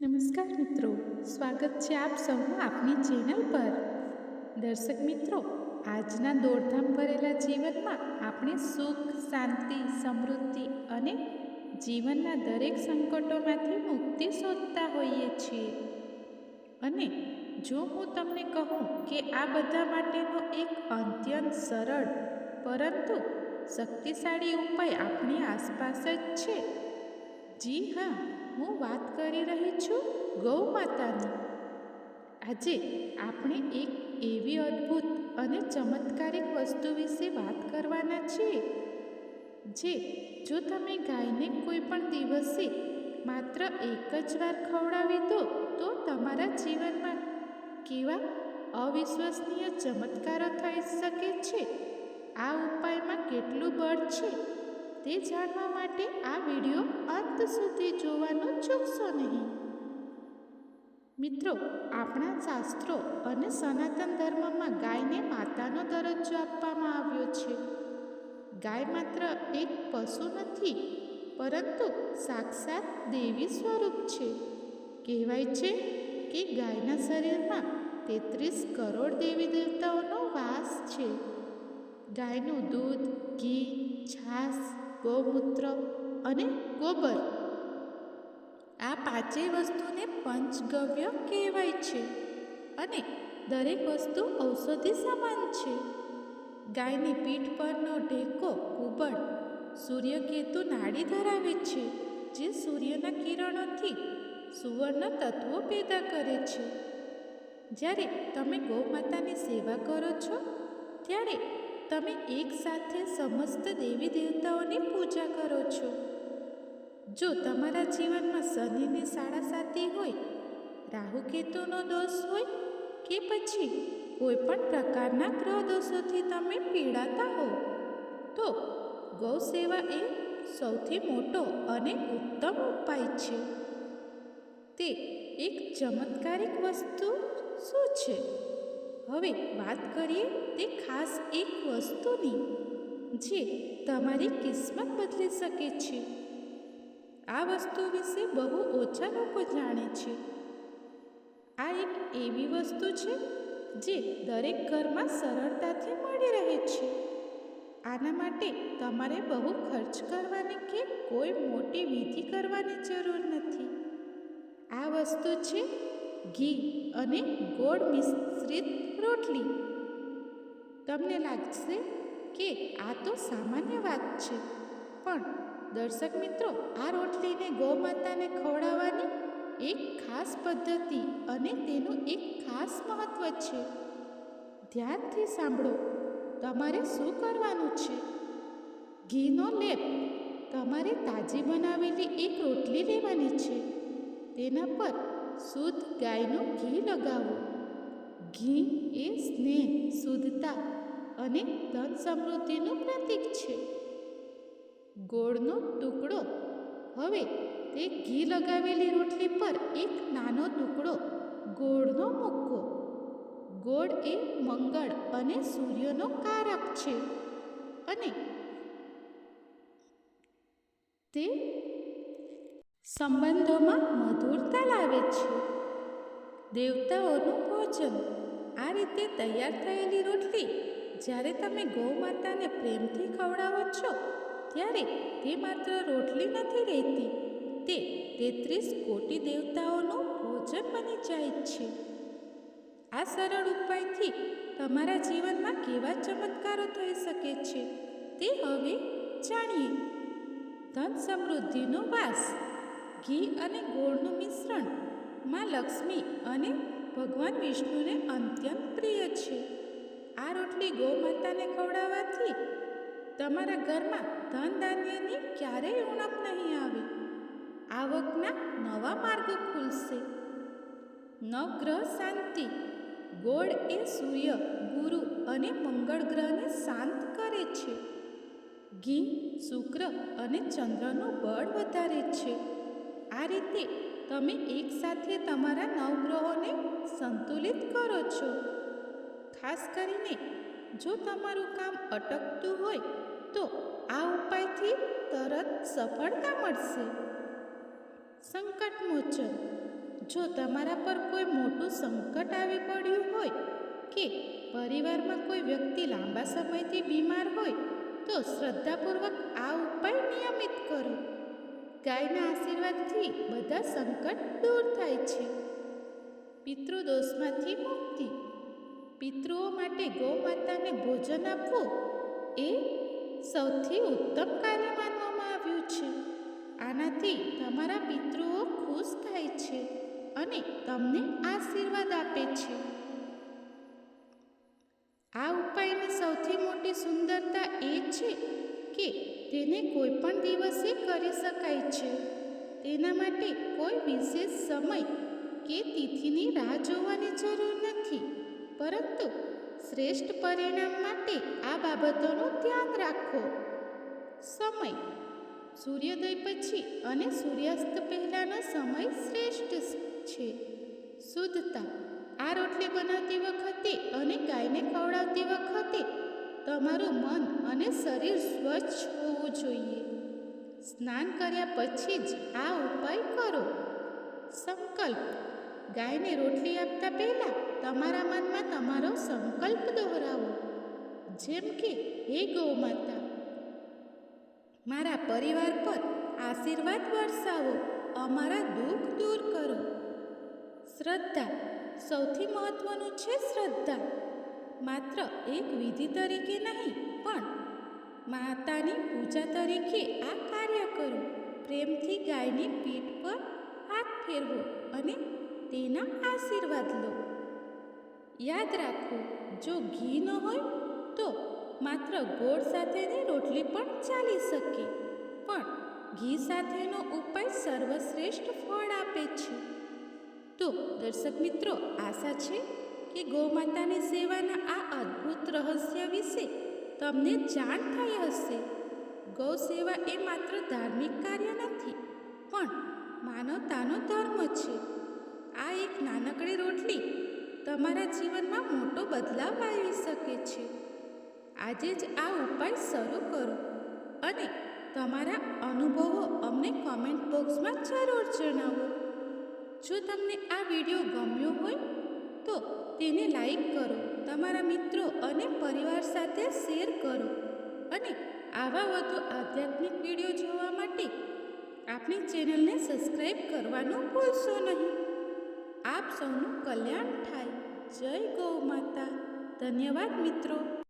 નમસ્કાર મિત્રો, સ્વાગત છે આપ સૌનું આપની ચેનલ પર. દર્શક મિત્રો, આજના દોડધામ ભરેલા જીવનમાં આપણે સુખ, શાંતિ, સમૃદ્ધિ અને જીવનના દરેક સંકટોમાંથી મુક્તિ શોધતા હોઈએ છીએ. અને જો હું તમને કહું કે આ બધા માટેનો એક અત્યંત સરળ, પરંતુ શક્તિશાળી ઉપાય આપણી આસપાસ જ છે. જી હા હું વાત કરી રહી છું ગૌ માતાની. આજે આપણે એક એવી અદ્ભુત અને ચમત્કારિક વસ્તુ વિશે વાત કરવાના છીએ, જે જો તમે ગાયને કોઈ પણ દિવસે માત્ર એક જ વાર ખવડાવી દો, તો તમારા જીવનમાં કેવા અવિશ્વસનીય ચમત્કારો થઈ શકે છે? આ ઉપાયમાં કેટલું બળ છે? તે જાણવા માટે આ વીડિયો અંત સુધી જોવાનું મિત્રો, આપણા શાસ્ત્રો અને સનાતન ધર્મમાં ગાયને માતાનો દરજ્જો આપવામાં આવ્યો છે. ગાય માત્ર એક પશુ નથી, પરંતુ સાક્ષાત દેવી સ્વરૂપ છે. કહેવાય છે કે ગાયના શરીરમાં તેત્રીસ કરોડ દેવી દેવતાઓનો વાસ છે. ગાયનું દૂધ, ઘી, છાશ, ગૌમૂત્ર અને ગોબર આ પાંચેય વસ્તુને પંચગવ્ય કહેવાય છે અને દરેક વસ્તુ ઔષધિ સમાન છે. ગાયની પીઠ પરનો ઢેકો કુબડ સૂર્યકેતુ નાડી ધરાવે છે, જે સૂર્યના કિરણોથી સુવર્ણ તત્વો પેદા કરે છે. જ્યારે તમે ગૌમાતાની સેવા કરો છો, ત્યારે તમે એકસાથે સમસ્ત દેવી દેવતાઓની પૂજા કરો છો. જો તમારા જીવનમાં શનિની સાડા સાતી હોય રાહુકેતુનો દોષ હોય કે પછી કોઈ પણ પ્રકારના ગ્રહ દોષોથી તમે પીડાતા હો તો ગૌ સેવા એ સૌથી મોટો અને ઉત્તમ ઉપાય છે. તે એક ચમત્કારિક વસ્તુ શું છે? હવે વાત કરીએ તે ખાસ એક વસ્તુની, જે તમારી કિસ્મત બદલી શકે છે. આ વસ્તુ વિશે બહુ ઓછા લોકો જાણે છે. આ એક એવી વસ્તુ છે જે દરેક ઘરમાં સરળતાથી મળી રહે છે. આના માટે તમારે બહુ ખર્ચ કરવાની કે કોઈ મોટી વિધિ કરવાની જરૂર નથી. આ વસ્તુ છે ઘી અને ગોળ મિશ્રિત રોટલી. તમને લાગશે કે આ તો સામાન્ય વાત છે, પણ દર્શક મિત્રો, આ રોટલીને ગૌમાતાને ખવડાવવાની એક ખાસ પદ્ધતિ અને તેનું એક ખાસ મહત્વ છે. ધ્યાનથી સાંભળો, તમારે શું કરવાનું છે? ઘીનો લેપ, તમારે તાજી બનાવેલી એક રોટલી લેવાની છે. તેના પર શુદ્ધ ગાયનું ઘી લગાવો. ઘી એ સ્નેહ, શુદ્ધતા અને ધન સમૃદ્ધિનું પ્રતીક છે. ગોળનો ટુકડો. હવે તે ઘી લગાવેલી રોટલી પર એક નાનો ટુકડો ગોળનો મૂકો ગોળ એ મંગળ અને સૂર્યનો કારક છે. અને તે સંબંધોમાં મધુરતા લાવે છે. દેવતાઓનું ભોજન આ રીતે તૈયાર થયેલી રોટલી જ્યારે તમે ગૌ માતાને પ્રેમથી ખવડાવો છો ત્યારે તે માત્ર રોટલી નથી રહેતી, તે તેત્રીસ કોટી દેવતાઓનું ભોજન બની જાય છે. આ સરળ ઉપાયથી તમારા જીવનમાં કેવા ચમત્કારો થઈ શકે છે તે હવે જાણીએ. ધન સમૃદ્ધિનો વાસ, ઘી અને ગોળનું મિશ્રણમાં લક્ષ્મી અને ભગવાન વિષ્ણુને અત્યંત પ્રિય છે. આ રોટલી ગૌ માતાને ખવડાવવાથી તમારા ઘરમાં ધન ધાન્યની ક્યારેય ઉણપ નહીં આવે. આવકના નવા માર્ગ ખુલશે. નવગ્રહ શાંતિ. ગોળ એ સૂર્ય, ગુરુ અને મંગળ ગ્રહને શાંત કરે છે. ઘી, શુક્ર અને ચંદ્રનું બળ વધારે છે. આ રીતે તમે એકસાથે તમારા નવગ્રહોને સંતુલિત કરો છો. ખાસ કરીને જો તમારું કામ અટકતું હોય તો આ ઉપાયથી તરત સફળતા મળશે. સંકટ મોચન જો તમારા પર કોઈ મોટું સંકટ આવી પડ્યું હોય કે પરિવારમાં કોઈ વ્યક્તિ લાંબા સમયથી બીમાર હોય, તો શ્રદ્ધાપૂર્વક આ ઉપાય નિયમિત કરો. ગાયના આશીર્વાદથી બધા સંકટ દૂર થાય છે. પિતૃદોષમાંથી મુક્તિ. પિતૃઓ માટે ગૌ માતાને ભોજન આપવું એ સૌથી ઉત્તમ કાર્ય માનવામાં આવ્યું છે. આનાથી તમારા પિતૃઓ ખુશ થાય છે અને તમને આશીર્વાદ આપે છે. આ ઉપાયની સૌથી મોટી સુંદરતા એ છે કે તેને કોઈ પણ દિવસે કરી શકાય છે. તેના માટે કોઈ વિશેષ સમય કે તિથિની રાહ જોવાની જરૂર નથી. પરંતુ શ્રેષ્ઠ પરિણામ માટે આ બાબતોનું ધ્યાન રાખો. સમય. સૂર્યોદય પછી અને સૂર્યાસ્ત પહેલાંનો સમય શ્રેષ્ઠ છે. શુદ્ધતા. આ રોટલી બનાવતી વખતે અને ગાયને ખવડાવતી વખતે તમારું મન અને શરીર સ્વચ્છ હોવું જોઈએ. સ્નાન કર્યા પછી જ આ ઉપાય કરો. સંકલ્પ. ગાયને રોટલી આપતા પહેલાં તમારા મનમાં તમારો સંકલ્પ દોહરાવો. જેમ કે, હે ગૌ માતા, મારા પરિવાર પર આશીર્વાદ વરસાવો, અમારા દુઃખ દૂર કરો. શ્રદ્ધા સૌથી મહત્વનું છે શ્રદ્ધા. માત્ર એક વિધિ તરીકે નહીં, પણ માતાની પૂજા તરીકે આ કાર્ય કરો. પ્રેમથી ગાયની પીઠ પર હાથ ફેરવો અને તેના આશીર્વાદ લો. યાદ રાખો, જો ઘી ન હોય તો માત્ર ગોળ સાથેની રોટલી પણ ચાલી શકે. પણ ઘી સાથેનો ઉપાય સર્વશ્રેષ્ઠ ફળ આપે છે. તો દર્શક મિત્રો, આશા છે કે ગૌમાતાની સેવાના આ અદ્ભુત રહસ્ય વિશે તમને જાણ થઈ હશે. ગૌ સેવા એ માત્ર ધાર્મિક કાર્ય નથી, પણ માનવતાનો ધર્મ છે. આ એક નાનકડી રોટલી તમારા જીવનમાં મોટો બદલાવ લાવી શકે છે. આજે જ આ ઉપાય શરૂ કરો અને તમારા અનુભવો અમને કોમેન્ટ બોક્સમાં જરૂર જણાવો. જો તમને આ વીડિયો ગમ્યો હોય તો તેને લાઈક કરો, તમારા મિત્રો અને પરિવાર સાથે શેર કરો અને આવા વધુ આધ્યાત્મિક વીડિયો જોવા માટે આપણી ચેનલને સબસ્ક્રાઈબ કરવાનું ભૂલશો નહીં. આપ સૌનું કલ્યાણ થાય. જય ગૌ માતા. ધન્યવાદ મિત્રો.